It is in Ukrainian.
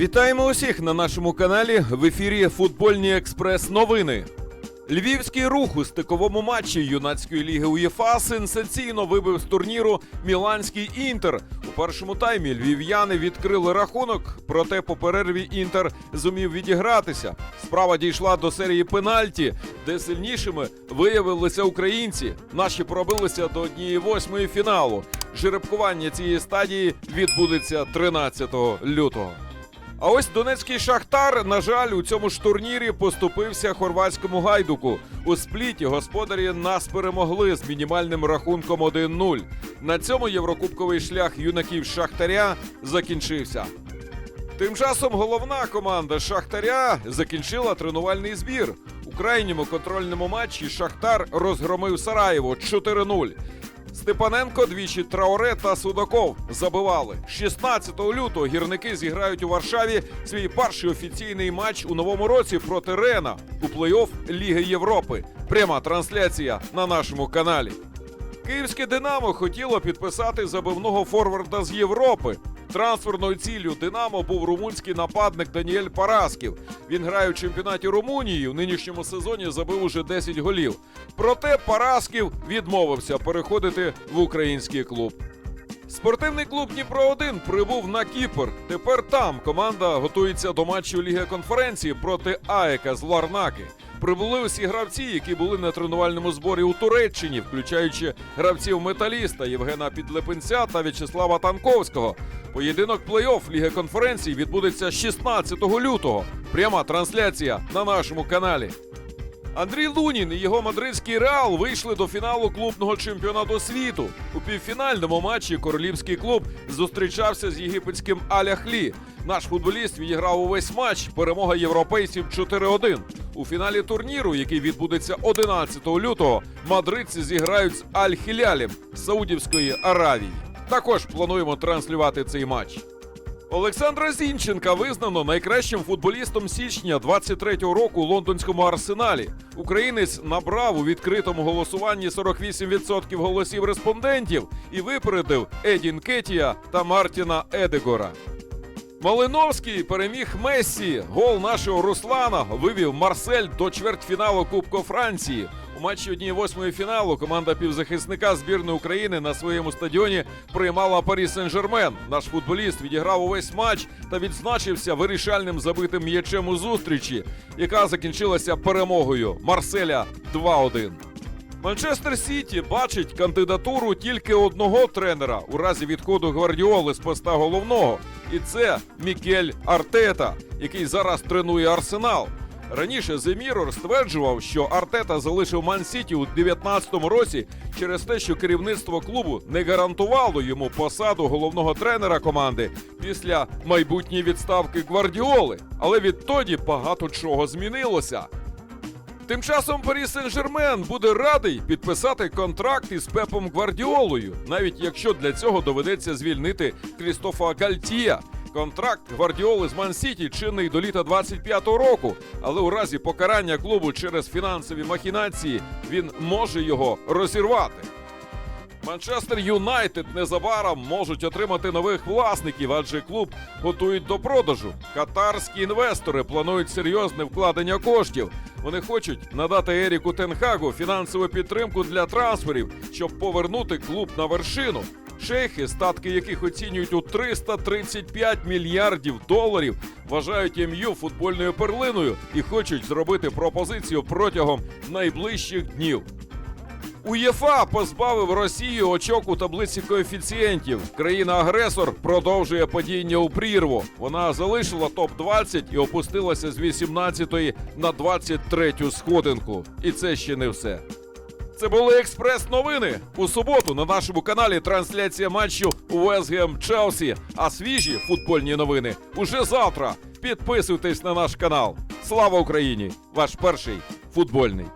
Вітаємо усіх на нашому каналі в ефірі Футбольні експрес новини. Львівський рух у стиковому матчі юнацької ліги УЄФА сенсаційно вибив з турніру Міланський інтер. У першому таймі львів'яни відкрили рахунок, проте по перерві інтер зумів відігратися. Справа дійшла до серії пенальті, де сильнішими виявилися українці. Наші пробилися до однієї восьмої фіналу. Жеребкування цієї стадії відбудеться 13 лютого. А ось донецький шахтар, на жаль, у цьому ж турнірі поступився хорватському гайдуку. У спліті господарі нас перемогли з мінімальним рахунком 1-0. На цьому єврокубковий шлях юнаків Шахтаря закінчився. Тим часом головна команда Шахтаря закінчила тренувальний збір. У крайньому контрольному матчі Шахтар розгромив Сараєво 4-0. Степаненко, двічі Траоре та Судаков забивали. 16 лютого гірники зіграють у Варшаві свій перший офіційний матч у новому році проти Рена у плей-офф Ліги Європи. Пряма трансляція на нашому каналі. Київське Динамо хотіло підписати забивного форварда з Європи. Трансферною ціллю Динамо був румунський нападник Даніель Парасків. Він грає у чемпіонаті Румунії. У нинішньому сезоні забив уже 10 голів. Проте Парасків відмовився переходити в український клуб. Спортивний клуб Дніпро 1 прибув на Кіпр. Тепер там команда готується до матчу Ліги конференції проти АЕКа з Ларнаки. Прибули усі гравці, які були на тренувальному зборі у Туреччині, включаючи гравців металіста Євгена Підлепенця та В'ячеслава Танковського. Поєдинок плей-офф Ліги конференції відбудеться 16 лютого. Пряма трансляція на нашому каналі. Андрій Лунін і його мадридський реал вийшли до фіналу клубного чемпіонату світу. У півфінальному матчі королівський клуб зустрічався з єгипетським Аляхлі. Наш футболіст відіграв увесь матч. Перемога європейців 4-1. У фіналі турніру, який відбудеться 11 лютого, мадридці зіграють з Аль-Хілялем з Саудівської Аравії. Також плануємо транслювати цей матч. Олександра Зінченка визнано найкращим футболістом січня 23-го року у лондонському арсеналі. Українець набрав у відкритому голосуванні 48% голосів респондентів і випередив Едін Кетія та Мартіна Едегора. Малиновський переміг Мессі. Гол нашого Руслана вивів Марсель до чвертьфіналу Кубку Франції. Матчі 1-8 фіналу команда півзахисника збірної України на своєму стадіоні приймала Парі Сен-Жермен. Наш футболіст відіграв увесь матч та відзначився вирішальним забитим м'ячем у зустрічі, яка закінчилася перемогою Марселя 2-1. Манчестер Сіті бачить кандидатуру тільки одного тренера у разі відходу Гвардіоли з поста головного, і це Мікель Артета, який зараз тренує Арсенал. Раніше The Mirror стверджував, що Артета залишив Ман Сіті у 19-му році через те, що керівництво клубу не гарантувало йому посаду головного тренера команди після майбутньої відставки Гвардіоли. Але відтоді багато чого змінилося. Тим часом Парі Сен-Жермен буде радий підписати контракт із Пепом Гвардіолою, навіть якщо для цього доведеться звільнити Крістофа Гальтія. Контракт Гвардіоли з Ман-Сіті чинний до літа 25-го року, але у разі покарання клубу через фінансові махінації він може його розірвати. Манчестер Юнайтед незабаром можуть отримати нових власників, адже клуб готують до продажу. Катарські інвестори планують серйозне вкладення коштів. Вони хочуть надати Еріку Тенхагу фінансову підтримку для трансферів, щоб повернути клуб на вершину. Шейхи, статки яких оцінюють у 335 мільярдів доларів, вважають МЮ футбольною перлиною і хочуть зробити пропозицію протягом найближчих днів. УЄФА позбавив Росію очок у таблиці коефіцієнтів. Країна-агресор продовжує падіння у прірву. Вона залишила топ-20 і опустилася з 18-ї на 23-ю сходинку. І це ще не все. Це були експрес-новини. У суботу на нашому каналі трансляція матчу Вестгем Челсі. А свіжі футбольні новини уже завтра. Підписуйтесь на наш канал. Слава Україні! Ваш перший футбольний.